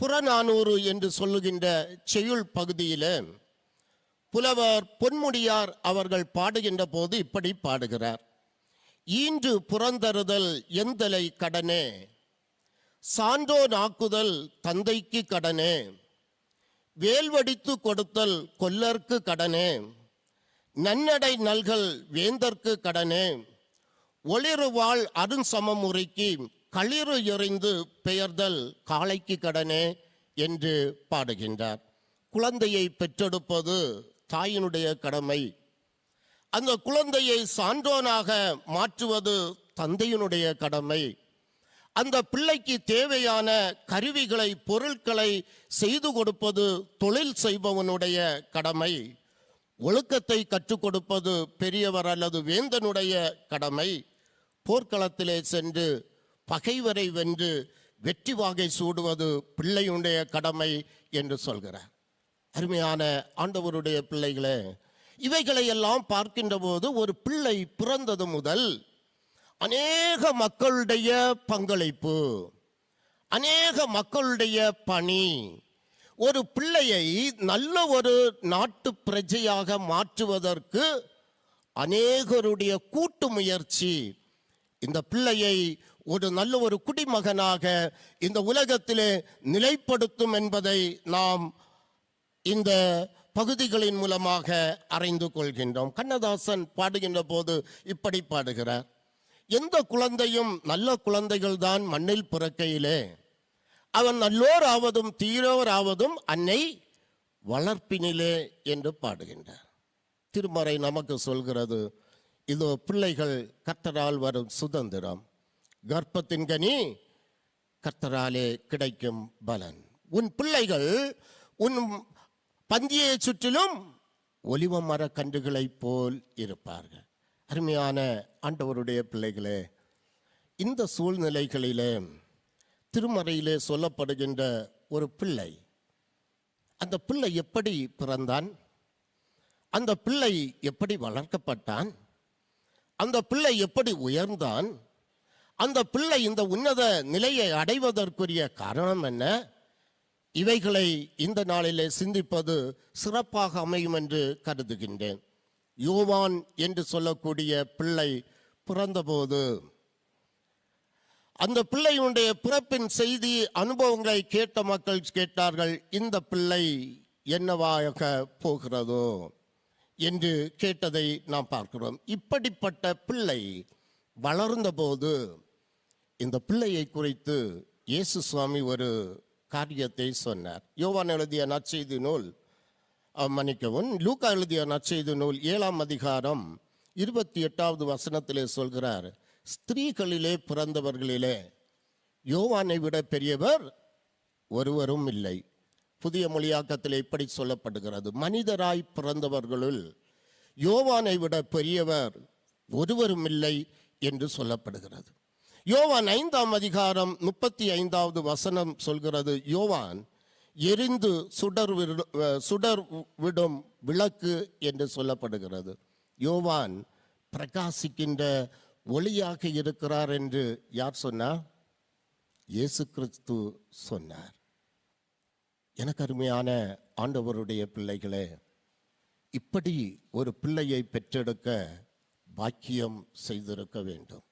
புறநானூறு என்று சொல்லுகின்ற செய்யுள் பகுதியில் புலவர் பொன்முடியார் அவர்கள் பாடுகின்ற போது இப்படி பாடுகிறார். ஈன்று புறந்தருதல் எந்தலை கடனே? சான்றோன் ஆக்குதல் தந்தைக்கு கடனே? வேல்வடித்து கொடுத்தல் கொல்லர்க்கு கடனே? நன்னடை நல்கல் வேந்தர்க்கு கடனே? ஒளிருவாள் அருண் சமமுறைக்கு களிறு எறிந்து பெயர்தல் காளைக்கு கடனே என்று பாடுகின்றார். குழந்தையை பெற்றெடுப்பது தாயினுடைய கடமை. அந்த குழந்தையை சான்றோனாக மாற்றுவது தந்தையினுடைய கடமை. அந்த பிள்ளைக்கு தேவையான கருவிகளை பொருட்களை செய்து கொடுப்பது தொழில் செய்பவனுடைய கடமை. ஒழுக்கத்தை கற்றுக் கொடுப்பது பெரியவர் அல்லது வேந்தனுடைய கடமை. போர்க்களத்திலே சென்று பகைவரை வென்று வெற்றி வாகை சூடுவது பிள்ளையுடைய கடமை என்று சொல்கிறார். அருமையான ஆண்டவருடைய பிள்ளைகளே இவைகளை எல்லாம் பார்க்கின்ற போது ஒரு பிள்ளை பிறந்தது முதல் அநேக மக்களுடைய பங்களிப்பு அநேக மக்களுடைய பணி ஒரு பிள்ளையை நல்ல ஒரு நாட்டு பிரஜையாக மாற்றுவதற்கு அநேகருடைய கூட்டு முயற்சி இந்த பிள்ளையை ஒரு நல்ல ஒரு குடிமகனாக இந்த உலகத்திலே நிலைப்படுத்தும் என்பதை நாம் இந்த பகுதிகளின் மூலமாக அறிந்து கொள்கின்றோம். கண்ணதாசன் பாடுகின்ற போது இப்படி பாடுகிறார். எந்த குழந்தையும் நல்ல குழந்தைகள் தான் மண்ணில் பிறக்கையிலே. அவன் நல்லோர் ஆவதும் தீரோர் ஆவதும் அன்னை வளர்ப்பினிலே என்று பாடுகின்றார். திருமறை நமக்கு சொல்கிறது இதோ பிள்ளைகள் கத்தரால் வரும் சுதந்திரம். கர்ப்பத்தின் கனி கர்த்தராலே கிடைக்கும் பலன். உன் பிள்ளைகள் உன் பந்தியை சுற்றிலும் ஒலிவ மர கன்றுகளைப் போல் இருப்பார்கள். அருமையான ஆண்டவருடைய பிள்ளைகளே இந்த சூழ்நிலைகளிலே திருமறையிலே சொல்லப்படுகின்ற ஒரு பிள்ளை அந்த பிள்ளை எப்படி பிறந்தான்? அந்த பிள்ளை எப்படி வளர்க்கப்பட்டான்? அந்த பிள்ளை எப்படி உயர்ந்தான்? அந்த பிள்ளை இந்த உன்னத நிலையை அடைவதற்குரிய காரணம் என்ன? இவைகளை இந்த நாளிலே சிந்திப்பது சிறப்பாக அமையும் என்று கருதுகின்றேன். யோவான் என்று சொல்லக்கூடிய பிள்ளை பிறந்தபோது அந்த பிள்ளையுடைய பிறப்பின் செய்தி அனுபவங்களை கேட்ட மக்கள் கேட்டார்கள் இந்த பிள்ளை என்னவாக போகிறதோ என்று கேட்டதை நாம் பார்க்கிறோம். இப்படிப்பட்ட பிள்ளை வளர்ந்தபோது இந்த பிள்ளையை குறித்து இயேசு சுவாமி ஒரு காரியத்தை சொன்னார். யோவான் எழுதிய நற்செய்தி நூல் மன்னிக்கவும் லூக்கா எழுதிய நற்செய்தி நூல் ஏழாம் அதிகாரம் இருபத்தி எட்டாவது வசனத்திலே சொல்கிறார் ஸ்திரீகளிலே பிறந்தவர்களிலே யோவானை விட பெரியவர் ஒருவரும் இல்லை. புதிய மொழியாக்கத்தில் இப்படி சொல்லப்படுகிறது மனிதராய் பிறந்தவர்களுள் யோவானை விட பெரியவர் ஒருவரும் இல்லை என்று சொல்லப்படுகிறது. யோவான் ஐந்தாம் அதிகாரம் முப்பத்தி ஐந்தாவது வசனம் சொல்கிறது யோவான் எரிந்து சுடர் சுடர் விடும் விளக்கு என்று சொல்லப்படுகிறது. யோவான் பிரகாசிக்கின்ற ஒளியாக இருக்கிறார் என்று யார் சொன்னார் இயேசு கிறிஸ்து சொன்னார். எனக்கு அருமையான ஆண்டவருடைய பிள்ளைகளே இப்படி ஒரு பிள்ளையை பெற்றெடுக்க பாக்கியம் செய்திருக்க வேண்டும்.